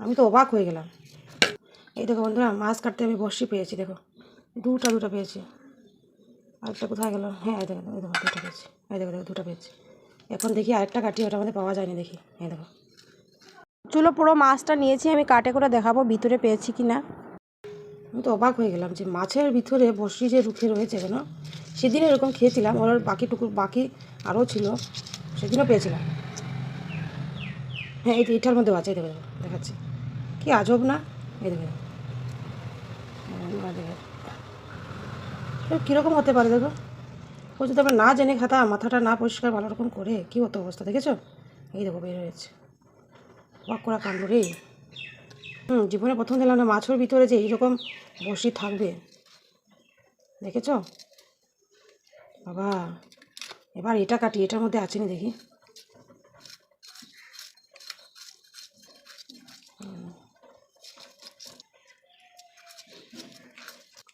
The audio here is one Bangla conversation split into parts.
আমি তো অবাক হয়ে গেলাম। এই দেখো বন্ধুরা, মাছ কাটতে আমি বসি পেয়েছি, দেখো। দুটা দুটা পেয়েছি। আরেকটা কোথায় গেল? হ্যাঁ এই দেখো দেখো, দুটো পেয়েছি। এই দেখো দেখো, দুটো পেয়েছি। এখন দেখি আরেকটা কাটি ওটা আমাদের পাওয়া যায়নি দেখি। এই দেখো। চুলো পুরো মাছটা নিয়েছি, আমি কাটে করে দেখাবো ভিতরে পেয়েছি কি না। আমি তো অবাক হয়ে গেলাম যে মাছের ভিতরে বসি যে রুখে রয়েছে কেন? সেদিন এরকম খেয়েছিলাম, ওর বাকি টুকু বাকি আরও ছিল, সেদিনও পেয়েছিলাম। হ্যাঁ এই এটার মধ্যেও আছে দেখো, দেখাচ্ছি। কি আজব না? এই দেখো। কীরকম হতে পারে দেখো? ও যদি আমরা না জেনে খাতা মাথাটা না পরিষ্কার ভালো রকম করে কী হতো অবস্থা দেখেছ? এই দেখো বের হয়েছে অবাক করা কাণ্ড রে। হুম জীবনে প্রথম দিলাম না মাছের ভিতরে যে এইরকম বসি থাকবে। দেখেছ? বাবা এবার এটা কাটি এটার মধ্যে আছে নি দেখি।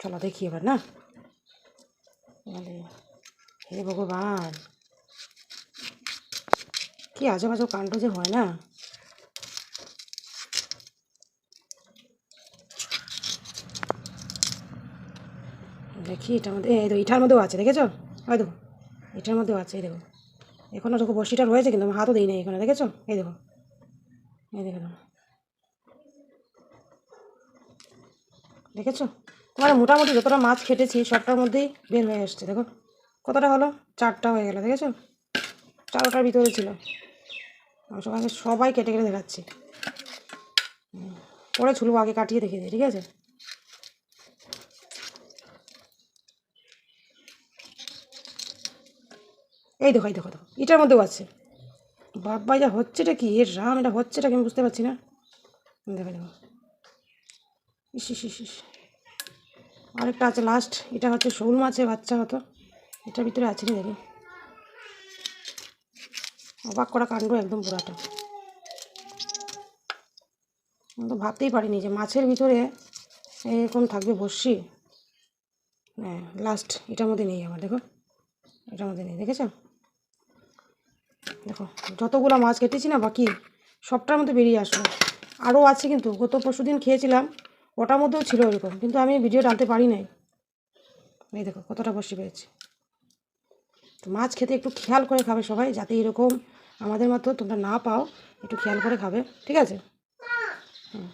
চলো দেখি এবার, না? হে ভগবান। কি আজব আজব কাণ্ড যে হয় না? দেখি এটার মধ্যে, এই এটার মধ্যেও আছে, দেখেছ? ওই দেখো এটার মধ্যেও আছে, এই দেখো। এখনও দেখো বসিটা রয়েছে, কিন্তু আমি হাতও দিই না এখানে, দেখেছ? এই দেখো এই দেখো। দেখেছ? তোমার মোটামুটি যতটা মাছ খেটেছি, সবটার মধ্যেই বের হয়ে আসছে দেখো কতটা হলো? চারটা হয়ে গেল, দেখেছ? চারোটার ভিতরে ছিল। আমি সবাই কেটে কেটে দেখাচ্ছি। পরে ছুলবো, আগে কাটিয়ে দেখিয়ে দিই, ঠিক আছে? এই দেখো এই দেখো দেখো, এটার মধ্যেও আছে। বাবা যা হচ্ছেটা কি? এর রাম, এটা হচ্ছেটা কি? আমি বুঝতে পারছি না। দেখো দেখো। ইস ইস ইস। আরেকটা আছে লাস্ট এটা হচ্ছে শোল মাছের বাচ্চা হতো। এটার ভিতরে আছে কি দেখি অবাক করা কাণ্ড একদম পুরাটা। আমি তো ভাবতেই পারিনি যে মাছের ভিতরে এরকম থাকবে বসি হ্যাঁ লাস্ট এটার মধ্যে নেই আমার দেখো। এটার মধ্যে নেই, দেখেছ? দেখো, যতগুলো মাছ কেটেছি না বাকি, সবটার মধ্যে বেরিয়ে আসলো। আরও আছে কিন্তু, গত পরশু দিন খেয়েছিলাম। ওটার মধ্যেও ছিল এরকম, কিন্তু আমি ভিডিও টানতে পারি নাই। এই দেখো কতটা বসে পেয়েছি। তো মাছ খেতে একটু খেয়াল করে খাবে সবাই, যাতে এরকম আমাদের মতো তোমরা না পাও, একটু খেয়াল করে খাবে, ঠিক আছে? হুম।